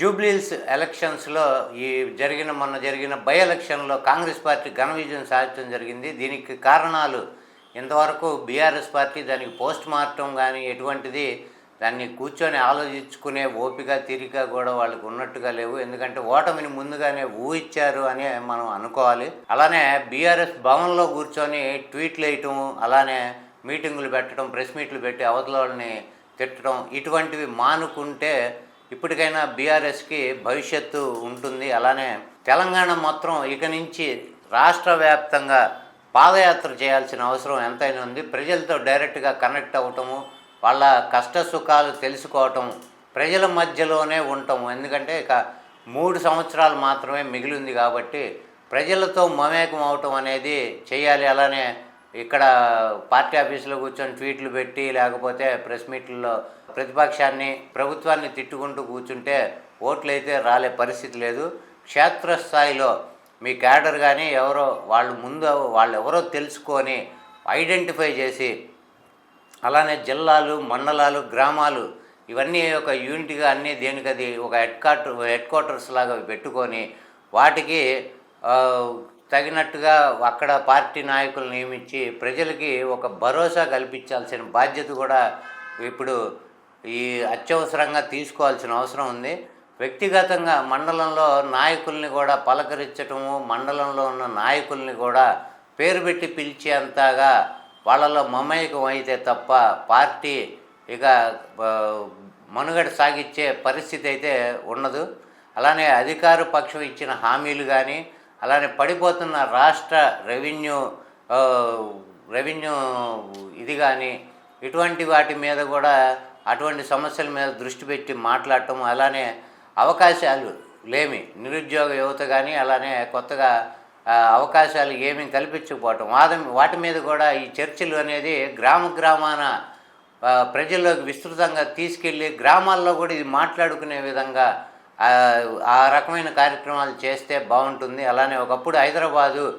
జూబ్లీల్స్ ఎలక్షన్స్లో ఈ జరిగిన మొన్న జరిగిన బై ఎలక్షన్లో కాంగ్రెస్ పార్టీ ఘన విజయం సాధించడం జరిగింది. దీనికి కారణాలు ఇంతవరకు బీఆర్ఎస్ పార్టీ దానికి పోస్ట్ మార్టం కానీ ఎటువంటిది దాన్ని కూర్చొని ఆలోచించుకునే ఓపిక తీరిక కూడా వాళ్ళకు ఉన్నట్టుగా లేవు. ఎందుకంటే ఓటమిని ముందుగానే ఊహించారు అని మనం అనుకోవాలి. అలానే బీఆర్ఎస్ భవన్లో కూర్చొని ట్వీట్లు వేయటం అలానే మీటింగులు పెట్టడం ప్రెస్ మీట్లు పెట్టి అవతల వాళ్ళని తిట్టడం ఇటువంటివి మానుకుంటే ఇప్పటికైనా బీఆర్ఎస్కి భవిష్యత్తు ఉంటుంది. అలానే తెలంగాణ మాత్రం ఇక నుంచి రాష్ట్ర వ్యాప్తంగా పాదయాత్ర చేయాల్సిన అవసరం ఎంతైనా ఉంది. ప్రజలతో డైరెక్ట్గా కనెక్ట్ అవ్వటము వాళ్ళ కష్ట సుఖాలు తెలుసుకోవటం ప్రజల మధ్యలోనే ఉండటం ఎందుకంటే ఇక మూడు సంవత్సరాలు మాత్రమే మిగిలింది కాబట్టి ప్రజలతో మమేకం అవటం అనేది చేయాలి. అలానే ఇక్కడ పార్టీ ఆఫీసులో కూర్చొని ట్వీట్లు పెట్టి లేకపోతే ప్రెస్ మీట్లలో ప్రతిపక్షాన్ని ప్రభుత్వాన్ని తిట్టుకుంటూ కూర్చుంటే ఓట్లు అయితే రాలే పరిస్థితి లేదు. క్షేత్రస్థాయిలో మీ క్యాడర్ కానీ ఎవరో వాళ్ళు ముందు వాళ్ళు ఎవరో తెలుసుకొని ఐడెంటిఫై చేసి అలానే జిల్లాలు మండలాలు గ్రామాలు ఇవన్నీ ఒక యూనిట్గా అన్నీ దేనికది ఒక హెడ్ క్వార్టర్ హెడ్ క్వార్టర్స్ లాగా పెట్టుకొని వాటికి తగినట్టుగా అక్కడ పార్టీ నాయకులు నియమించి ప్రజలకి ఒక భరోసా కల్పించాల్సిన బాధ్యత కూడా ఇప్పుడు ఈ అత్యవసరంగా తీసుకోవాల్సిన అవసరం ఉంది. వ్యక్తిగతంగా మండలంలో నాయకుల్ని కూడా పలకరించటము మండలంలో ఉన్న నాయకుల్ని కూడా పేరు పెట్టి పిలిచేంతగా వాళ్ళలో మమేకం అయితే తప్ప పార్టీ ఇక మనుగడ సాగించే పరిస్థితి అయితే ఉండదు. అలానే అధికార పక్షం ఇచ్చిన హామీలు కానీ అలానే పడిపోతున్న రాష్ట్ర రెవెన్యూ రెవెన్యూ ఇది కానీ ఇటువంటి వాటి మీద కూడా అటువంటి సమస్యల మీద దృష్టి పెట్టి మాట్లాడటం అలానే అవకాశాలు లేమి. నిరుద్యోగ యువత కానీ అలానే కొత్తగా అవకాశాలు ఏమీ కల్పించకపోవటం. వాద వాటి మీద కూడా ఈ చర్చలు అనేది గ్రామ గ్రామాన ప్రజల్లోకి విస్తృతంగా తీసుకెళ్ళి గ్రామాల్లో కూడా ఇది మాట్లాడుకునే విధంగా ఆ, రకమైన కార్యక్రమాలు చేస్తే బాగుంటుంది. అలానే ఒకప్పుడు హైదరాబాదు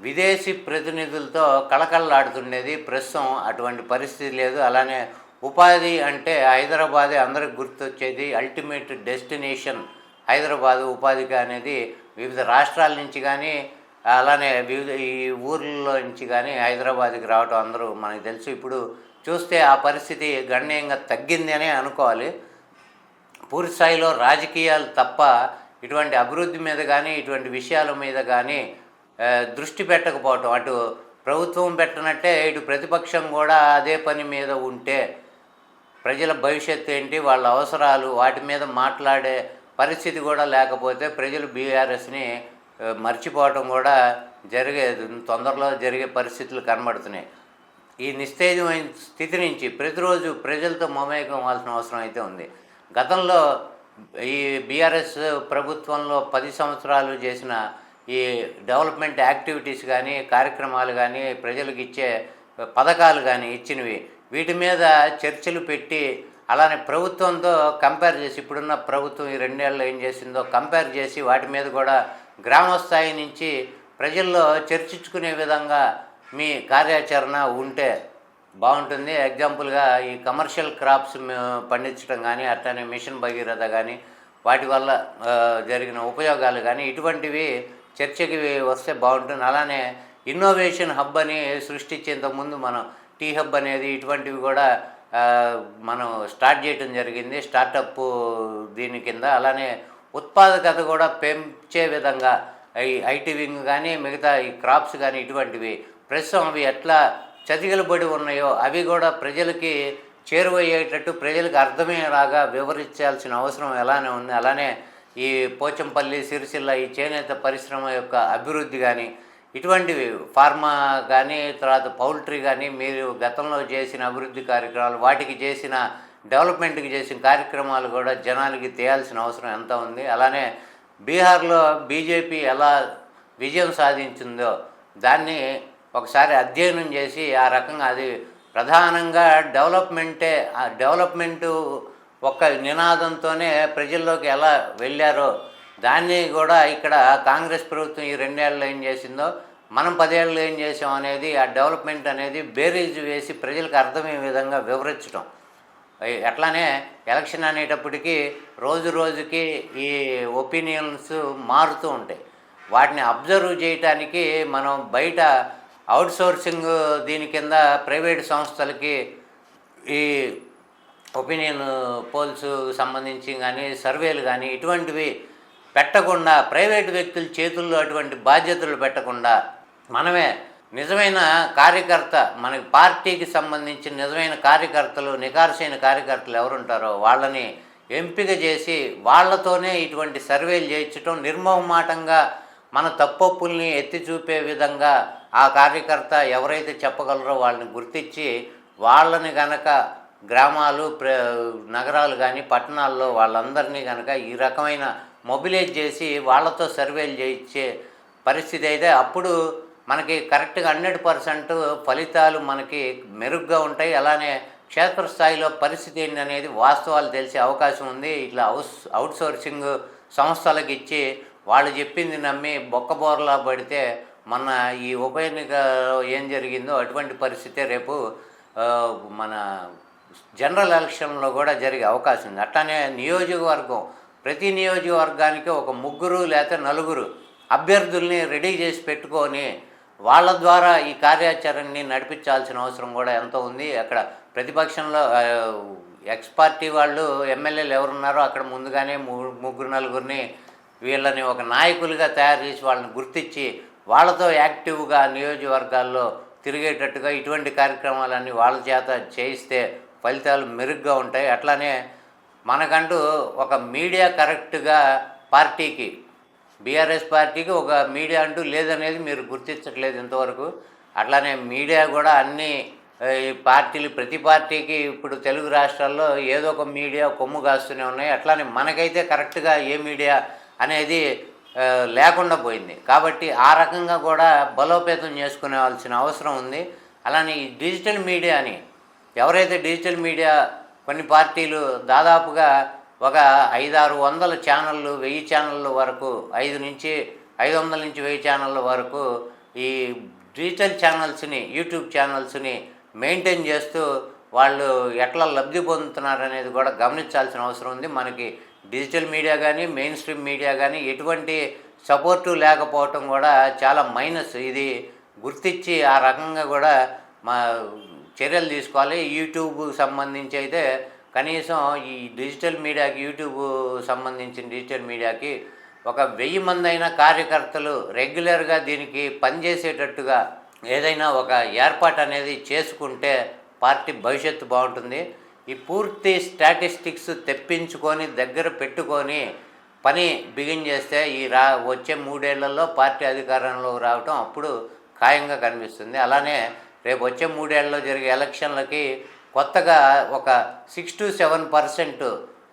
విదేశీ ప్రతినిధులతో కళకళలాడుతుండేది. ప్రస్తుతం అటువంటి పరిస్థితి లేదు. అలానే ఉపాధి అంటే హైదరాబాదే అందరికి గుర్తొచ్చేది. అల్టిమేట్ డెస్టినేషన్ హైదరాబాదు ఉపాధికి అనేది వివిధ రాష్ట్రాల నుంచి కానీ అలానే వివిధ ఈ ఊర్లలో నుంచి కానీ హైదరాబాద్కి రావటం అందరూ మనకు తెలుసు. ఇప్పుడు చూస్తే ఆ పరిస్థితి గణనీయంగా తగ్గింది అనే అనుకోవాలి. పూర్తి స్థాయిలో రాజకీయాలు తప్ప ఇటువంటి అభివృద్ధి మీద కానీ ఇటువంటి విషయాల మీద కానీ దృష్టి పెట్టకపోవటం. అటు ప్రభుత్వం పెట్టనట్టే ఇటు ప్రతిపక్షం కూడా అదే పని మీద ఉంటే ప్రజల భవిష్యత్తు ఏంటి వాళ్ళ అవసరాలు వాటి మీద మాట్లాడే పరిస్థితి కూడా లేకపోతే ప్రజలు బీఆర్ఎస్ని మర్చిపోవటం కూడా జరిగేది తొందరలో జరిగే పరిస్థితులు కనబడుతున్నాయి. ఈ నిస్తేజమైన స్థితి నుంచి ప్రతిరోజు ప్రజలతో మమేకం అవ్వాల్సిన అవసరం అయితే ఉంది. గతంలో ఈ బీఆర్ఎస్ ప్రభుత్వంలో పది సంవత్సరాలు చేసిన ఈ డెవలప్మెంట్ యాక్టివిటీస్ కానీ కార్యక్రమాలు కానీ ప్రజలకు ఇచ్చే పథకాలు కానీ ఇచ్చినవి వీటి మీద చర్చలు పెట్టి అలానే ప్రభుత్వంతో కంపేర్ చేసి ఇప్పుడున్న ప్రభుత్వం ఈ రెండేళ్ళు ఏం చేసిందో కంపేర్ చేసి వాటి మీద కూడా గ్రామ స్థాయి నుంచి ప్రజల్లో చర్చించుకునే విధంగా మీ కార్యాచరణ ఉంటే బాగుంటుంది. ఎగ్జాంపుల్గా ఈ కమర్షియల్ క్రాప్స్ పండించడం కానీ అట్లానే మిషన్ భగీరథ కానీ వాటి వల్ల జరిగిన ఉపయోగాలు కానీ ఇటువంటివి చర్చకి వస్తే బాగుంటుంది. అలానే ఇన్నోవేషన్ హబ్ అని సృష్టించేంతకుముందు మనం టీ హబ్ అనేది ఇటువంటివి కూడా మనం స్టార్ట్ చేయడం జరిగింది. స్టార్టప్ దీని కింద. అలానే ఉత్పాదకత కూడా పెంచే విధంగా ఈ ఐటీ వింగ్ కానీ మిగతా ఈ క్రాప్స్ కానీ ఇటువంటివి ప్రస్తుతం అవి ఎట్లా చతికిలబడి ఉన్నాయో అవి కూడా ప్రజలకి చేరువయ్యేటట్టు ప్రజలకు అర్థమయ్యేలాగా వివరించాల్సిన అవసరం ఎలానే ఉంది. అలానే ఈ పోచంపల్లి సిరిసిల్ల ఈ చేనేత పరిశ్రమ యొక్క అభివృద్ధి కానీ ఇటువంటివి ఫార్మా కానీ తర్వాత పౌల్ట్రీ కానీ మీరు గతంలో చేసిన అభివృద్ధి కార్యక్రమాలు వాటికి చేసిన డెవలప్మెంట్కి చేసిన కార్యక్రమాలు కూడా జనాలకి తేయాల్సిన అవసరం ఎంత ఉంది. అలానే బీహార్లో బీజేపీ ఎలా విజయం సాధించిందో దాన్ని ఒకసారి అధ్యయనం చేసి ఆ రకంగా అది ప్రధానంగా డెవలప్మెంటే ఆ డెవలప్మెంటు ఒక నినాదంతోనే ప్రజల్లోకి ఎలా వెళ్ళారో దాన్ని కూడా ఇక్కడ కాంగ్రెస్ ప్రభుత్వం ఈ రెండేళ్ళు ఏం చేసిందో మనం పదేళ్ళు ఏం చేసాం అనేది ఆ డెవలప్మెంట్ అనేది బేరీజ్ వేసి ప్రజలకు అర్థమయ్యే విధంగా వివరించడం అట్లానే ఎట్లానే ఎలక్షన్ అనేటప్పటికీ రోజు రోజుకి ఈ ఒపీనియన్స్ మారుతూ ఉంటాయి. వాటిని అబ్జర్వ్ చేయటానికి మనం బయట అవుట్సోర్సింగ్ దీని కింద ప్రైవేట్ సంస్థలకి ఈ ఒపీనియన్ పోల్స్ సంబంధించి కానీ సర్వేలు కానీ ఇటువంటివి పెట్టకుండా ప్రైవేట్ వ్యక్తుల చేతుల్లో అటువంటి బాధ్యతలు పెట్టకుండా మనమే నిజమైన కార్యకర్త మనకి పార్టీకి సంబంధించిన నిజమైన కార్యకర్తలు నికార్సైన కార్యకర్తలు ఎవరుంటారో వాళ్ళని ఎంపిక చేసి వాళ్ళతోనే ఇటువంటి సర్వేలు చేయించడం నిర్మోహమాటంగా మన తప్పొప్పుల్ని ఎత్తి చూపే విధంగా ఆ కార్యకర్త ఎవరైతే చెప్పగలరో వాళ్ళని గుర్తించి వాళ్ళని గనక గ్రామాలు ప్ర నగరాలు కానీ పట్టణాల్లో వాళ్ళందరినీ కనుక ఈ రకమైన మొబిలైజ్ చేసి వాళ్ళతో సర్వేలు చేయించే పరిస్థితి అయితే అప్పుడు మనకి కరెక్ట్గా హండ్రెడ్ పర్సెంట్ ఫలితాలు మనకి మెరుగ్గా ఉంటాయి. అలానే క్షేత్రస్థాయిలో పరిస్థితి ఏంటి అనేది వాస్తవాలు తెలిసే అవకాశం ఉంది. ఇట్లా అవుట్ అవుట్సోర్సింగ్ సంస్థలకు ఇచ్చి వాళ్ళు చెప్పింది నమ్మి బొక్కబోరలా పడితే మన ఈ ఉప ఎన్నికలో ఏం జరిగిందో అటువంటి పరిస్థితే రేపు మన జనరల్ ఎలక్షన్లో కూడా జరిగే అవకాశం ఉంది. అట్లానే నియోజకవర్గం ప్రతి నియోజకవర్గానికి ఒక ముగ్గురు లేకపోతే నలుగురు అభ్యర్థుల్ని రెడీ చేసి పెట్టుకొని వాళ్ళ ద్వారా ఈ కార్యాచరణని నడిపించాల్సిన అవసరం కూడా ఎంతో ఉంది? అక్కడ ప్రతిపక్షంలో ఎక్స్ పార్టీ వాళ్ళు ఎమ్మెల్యేలు ఎవరున్నారో అక్కడ ముందుగానే ముగ్గురు నలుగురిని వీళ్ళని ఒక నాయకులుగా తయారు చేసి వాళ్ళని గుర్తించి వాళ్ళతో యాక్టివ్గా నియోజకవర్గాల్లో తిరిగేటట్టుగా ఇటువంటి కార్యక్రమాలన్నీ వాళ్ళ చేత చేయిస్తే ఫలితాలు మెరుగ్గా ఉంటాయి. అట్లానే మనకంటూ ఒక మీడియా కరెక్ట్గా పార్టీకి బీఆర్ఎస్ పార్టీకి ఒక మీడియా అంటూ లేదనేది మీరు గుర్తించట్లేదు ఇంతవరకు. అట్లానే మీడియా కూడా అన్ని ఈ పార్టీలు ప్రతి పార్టీకి ఇప్పుడు తెలుగు రాష్ట్రాల్లో ఏదో ఒక మీడియా కొమ్ము కాస్తూనే ఉన్నాయి. అట్లానే మనకైతే కరెక్ట్గా ఏ మీడియా అనేది లేకుండా పోయింది. కాబట్టి ఆ రకంగా కూడా బలోపేతం చేసుకునేవాల్సిన అవసరం ఉంది. అలానే ఈ డిజిటల్ మీడియాని ఎవరైతే డిజిటల్ మీడియా కొన్ని పార్టీలు దాదాపుగా ఒక ఐదారు వందల ఛానళ్ళు వెయ్యి ఛానళ్ళ వరకు ఐదు నుంచి ఐదు వందల నుంచి వెయ్యి ఛానళ్ళ వరకు ఈ డిజిటల్ ఛానల్స్ని యూట్యూబ్ ఛానల్స్ని మెయింటైన్ చేస్తూ వాళ్ళు ఎట్లా లబ్ధి పొందుతున్నారు అనేది కూడా గమనించాల్సిన అవసరం ఉంది. మనకి డిజిటల్ మీడియా కానీ మెయిన్ స్ట్రీమ్ మీడియా కానీ ఎటువంటి సపోర్టు లేకపోవటం కూడా చాలా మైనస్. ఇది గుర్తించి ఆ రకంగా కూడా మా చర్యలు తీసుకోవాలి. యూట్యూబ్ సంబంధించి అయితే కనీసం ఈ డిజిటల్ మీడియాకి యూట్యూబ్ సంబంధించిన డిజిటల్ మీడియాకి ఒక వెయ్యి మంది అయిన కార్యకర్తలు రెగ్యులర్గా దీనికి పనిచేసేటట్టుగా ఏదైనా ఒక ఏర్పాటు అనేది చేసుకుంటే పార్టీ భవిష్యత్తు బాగుంటుంది. ఈ పూర్తి స్టాటిస్టిక్స్ తెప్పించుకొని దగ్గర పెట్టుకొని పని బిగిన్ చేస్తే ఈ రా వచ్చే మూడేళ్ళలో పార్టీ అధికారంలో రావటం అప్పుడు ఖాయంగా కనిపిస్తుంది. అలానే రేపు వచ్చే మూడేళ్ళలో జరిగే ఎలక్షన్లకి కొత్తగా ఒక సిక్స్ టు సెవెన్ పర్సెంట్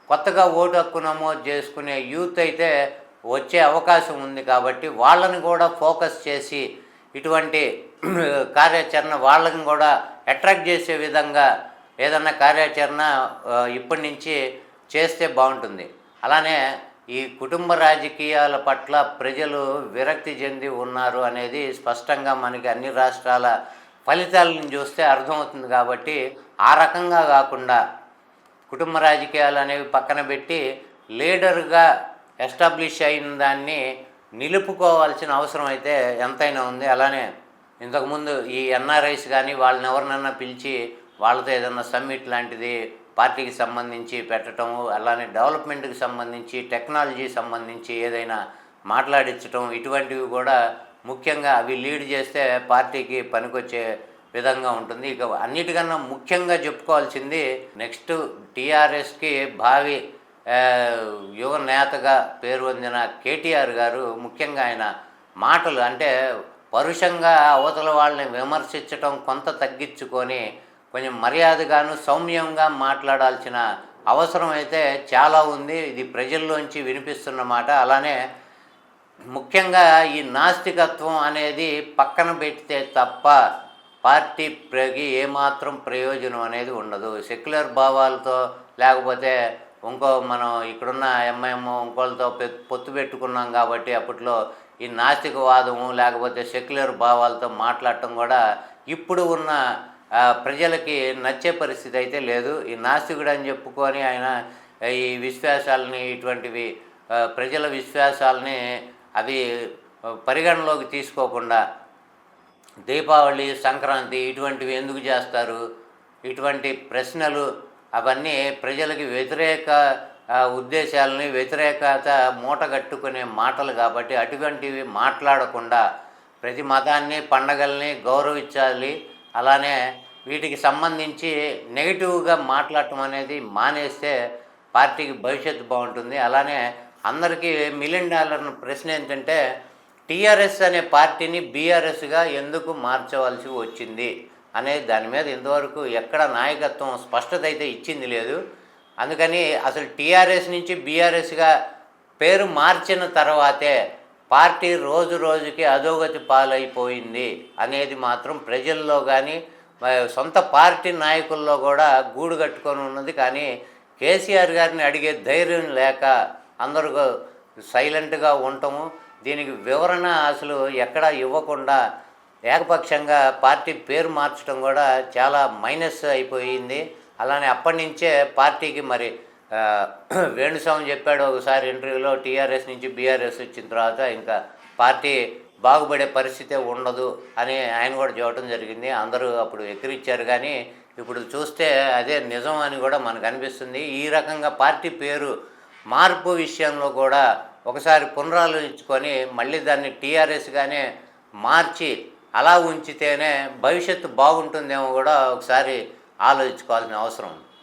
కొత్తగా ఓటు హక్కు నమోదు చేసుకునే యూత్ అయితే వచ్చే అవకాశం ఉంది కాబట్టి వాళ్ళని కూడా ఫోకస్ చేసి ఇటువంటి కార్యాచరణ వాళ్ళని కూడా అట్రాక్ట్ చేసే విధంగా ఏదన్నా కార్యాచరణ ఇప్పటి నుంచి చేస్తే బాగుంటుంది. అలానే ఈ కుటుంబ రాజకీయాల పట్ల ప్రజలు విరక్తి చెంది ఉన్నారు అనేది స్పష్టంగా మనకి అన్ని రాష్ట్రాల ఫలితాలను చూస్తే అర్థమవుతుంది కాబట్టి ఆ రకంగా కాకుండా కుటుంబ రాజకీయాలు అనేవి పక్కన పెట్టి లీడర్గా ఎస్టాబ్లిష్ అయిన దాన్ని నిలుపుకోవాల్సిన అవసరం అయితే ఎంతైనా ఉంది. అలానే ఇంతకుముందు ఈ ఎన్ఆర్ఐస్ కానీ వాళ్ళని ఎవరినన్నా పిలిచి వాళ్ళతో ఏదన్నా సమ్మిట్ లాంటిది పార్టీకి సంబంధించి పెట్టడం అలానే డెవలప్మెంట్కి సంబంధించి టెక్నాలజీ సంబంధించి ఏదైనా మాట్లాడించటం ఇటువంటివి కూడా ముఖ్యంగా అవి లీడ్ చేస్తే పార్టీకి పనికొచ్చే విధంగా ఉంటుంది. ఇక అన్నిటికన్నా ముఖ్యంగా చెప్పుకోవాల్సింది నెక్స్ట్ టీఆర్ఎస్కి భావి యువ నేతగా పేరు పొందిన కేటీఆర్ గారు ముఖ్యంగా ఆయన మాటలు అంటే పరుషంగా అవతల వాళ్ళని విమర్శించటం కొంత తగ్గించుకొని కొంచెం మర్యాదగాను సౌమ్యంగా మాట్లాడాల్సిన అవసరం అయితే చాలా ఉంది. ఇది ప్రజల్లోంచి వినిపిస్తున్న మాట. అలానే ముఖ్యంగా ఈ నాస్తికత్వం అనేది పక్కన పెడితే తప్ప పార్టీ ప్రగి ఏమాత్రం ప్రయోజనం అనేది ఉండదు. సెక్యులర్ భావాలతో లేకపోతే ఇంకో మనం ఇక్కడున్న ఎంఐఎం ఇంకోళ్ళతో పొత్తు పెట్టుకున్నాం కాబట్టి అప్పట్లో ఈ నాస్తికవాదము లేకపోతే సెక్యులర్ భావాలతో మాట్లాడటం కూడా ఇప్పుడు ఉన్న ప్రజలకి నచ్చే పరిస్థితి అయితే లేదు. ఈ నాస్తికుడు అని చెప్పుకొని ఆయన ఈ విశ్వాసాలని ఇటువంటివి ప్రజల విశ్వాసాలని అవి పరిగణలోకి తీసుకోకుండా దీపావళి సంక్రాంతి ఇటువంటివి ఎందుకు చేస్తారు? ఇటువంటి ప్రశ్నలు అవన్నీ ప్రజలకి వ్యతిరేక ఉద్దేశాలని వ్యతిరేకత మూటగట్టుకునే మాటలు కాబట్టి అటువంటివి మాట్లాడకుండా ప్రతి మతాన్ని పండగల్ని గౌరవించాలి. అలానే వీటికి సంబంధించి నెగిటివ్గా మాట్లాడటం అనేది మానేస్తే పార్టీకి భవిష్యత్తు బాగుంటుంది. అలానే అందరికీ మిలియన్ డాలర్ ప్రశ్న ఏంటంటే టీఆర్ఎస్ అనే పార్టీని బీఆర్ఎస్గా ఎందుకు మార్చవలసి వచ్చింది అనే దాని మీద ఇంతవరకు ఎక్కడ నాయకత్వం స్పష్టత అయితే ఇచ్చింది లేదు. అందుకని అసలు టీఆర్ఎస్ నుంచి బీఆర్ఎస్గా పేరు మార్చిన తర్వాతే పార్టీ రోజు రోజుకి అధోగతి పాలైపోయింది అనేది మాత్రం ప్రజల్లో కానీ సొంత పార్టీ నాయకుల్లో కూడా గూడు కట్టుకొని ఉన్నది. కానీ కేసీఆర్ గారిని అడిగే ధైర్యం లేక అందరూ సైలెంట్గా ఉండటము దీనికి వివరణ అసలు ఎక్కడా ఇవ్వకుండా ఏకపక్షంగా పార్టీ పేరు మార్చడం కూడా చాలా మైనస్ అయిపోయింది. అలానే అప్పటి నుంచే పార్టీకి మరి వేణుస్వామి చెప్పాడు ఒకసారి ఇంటర్వ్యూలో టీఆర్ఎస్ నుంచి బీఆర్ఎస్ వచ్చిన తర్వాత ఇంకా పార్టీ బాగుపడే పరిస్థితే ఉండదు అని ఆయన కూడా చెప్పడం జరిగింది. అందరూ అప్పుడు ఎక్కిరిచ్చారు కానీ ఇప్పుడు చూస్తే అదే నిజం అని కూడా మనకు అనిపిస్తుంది. ఈ రకంగా పార్టీ పేరు మార్పు విషయంలో కూడా ఒకసారి పునరాలోచించుకొని మళ్ళీ దాన్ని టీఆర్ఎస్గానే మార్చి అలా ఉంచితేనే భవిష్యత్తు బాగుంటుందేమో కూడా ఒకసారి ఆలోచించుకోవాల్సిన అవసరం ఉంది.